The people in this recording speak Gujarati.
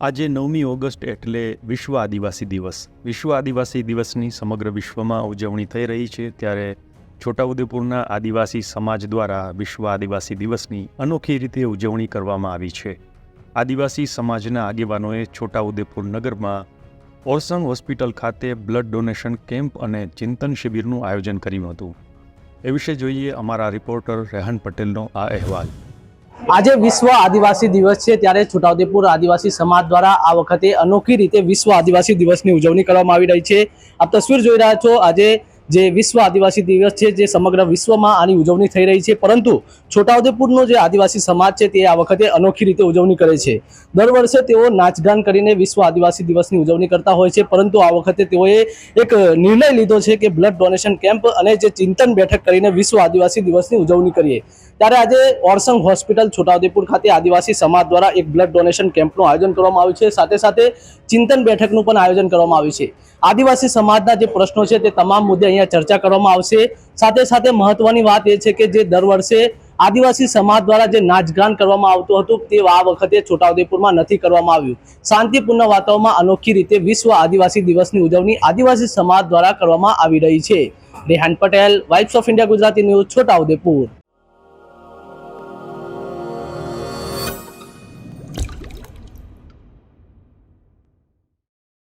આજે નવમી ઓગસ્ટ એટલે વિશ્વ આદિવાસી દિવસ. વિશ્વ આદિવાસી દિવસની સમગ્ર વિશ્વમાં ઉજવણી થઈ રહી છે ત્યારે છોટાઉદેપુરના આદિવાસી સમાજ દ્વારા વિશ્વ આદિવાસી દિવસની અનોખી રીતે ઉજવણી કરવામાં આવી છે. આદિવાસી સમાજના આગેવાનોએ છોટાઉદેપુર નગરમાં ઓરસંગ હોસ્પિટલ ખાતે બ્લડ ડોનેશન કેમ્પ અને ચિંતન શિબિરનું આયોજન કર્યું હતું. એ વિશે જોઈએ અમારા રિપોર્ટર રેહન પટેલનો આ અહેવાલ. આજે વિશ્વ આદિવાસી દિવસ છે ત્યારે છોટાઉદેપુર આદિવાસી સમાજ દ્વારા આ વખતે અનોખી રીતે વિશ્વ આદિવાસી દિવસની ઉજવણી કરવામાં આવી રહી છે. આપ તસવીર જોઈ રહ્યા છો, આજે જે વિશ્વ આદિવાસી દિવસ છે, જે સમગ્ર વિશ્વમાં આની ઉજવણી થઈ રહી છે, પરંતુ છોટાઉદેપુરનો જે આદિવાસી સમાજ છે, તે આ વખતે અનોખી રીતે ઉજવણી કરે છે. દર વર્ષે તેઓ નાચગાન કરીને વિશ્વ આદિવાસી દિવસની ઉજવણી કરતા હોય છે, પરંતુ આ વખતે તેઓએ એક નિર્ણય લીધો છે કે બ્લડ ડોનેશન કેમ્પ અને જે ચિંતન બેઠક કરીને વિશ્વ આદિવાસી દિવસની ઉજવણી કરીએ. ત્યારે આજે ઓરસંગ હોસ્પિટલ છોટાઉદેપુર ખાતે આદિવાસી સમાજ દ્વારા એક બ્લડ ડોનેશન કેમ્પનું આયોજન કરવામાં આવ્યું છે. સાથે સાથે ચિંતન બેઠકનું પણ આયોજન કરવામાં આવ્યું છે. આદિવાસી સમાજના જે પ્રશ્નો છે, તે તમામ મુદ્દે અહીંયા ચર્ચા કરવામાં આવશે. સાથે સાથે મહત્વની વાત એ છે કે જે દર વર્ષે આદિવાસી સમાજ દ્વારા જે નાચગાન કરવામાં આવતું હતું તે આ વખતે છોટાઉદેપુરમાં નથી કરવામાં આવ્યું. શાંતિપૂર્ણ વાતાવરણમાં અનોખી રીતે વિશ્વ આદિવાસી દિવસની ઉજવણી આદિવાસી સમાજ દ્વારા કરવામાં આવી રહી છે. Rehan Patel vibes of India Gujarati news, Chhotaudepur.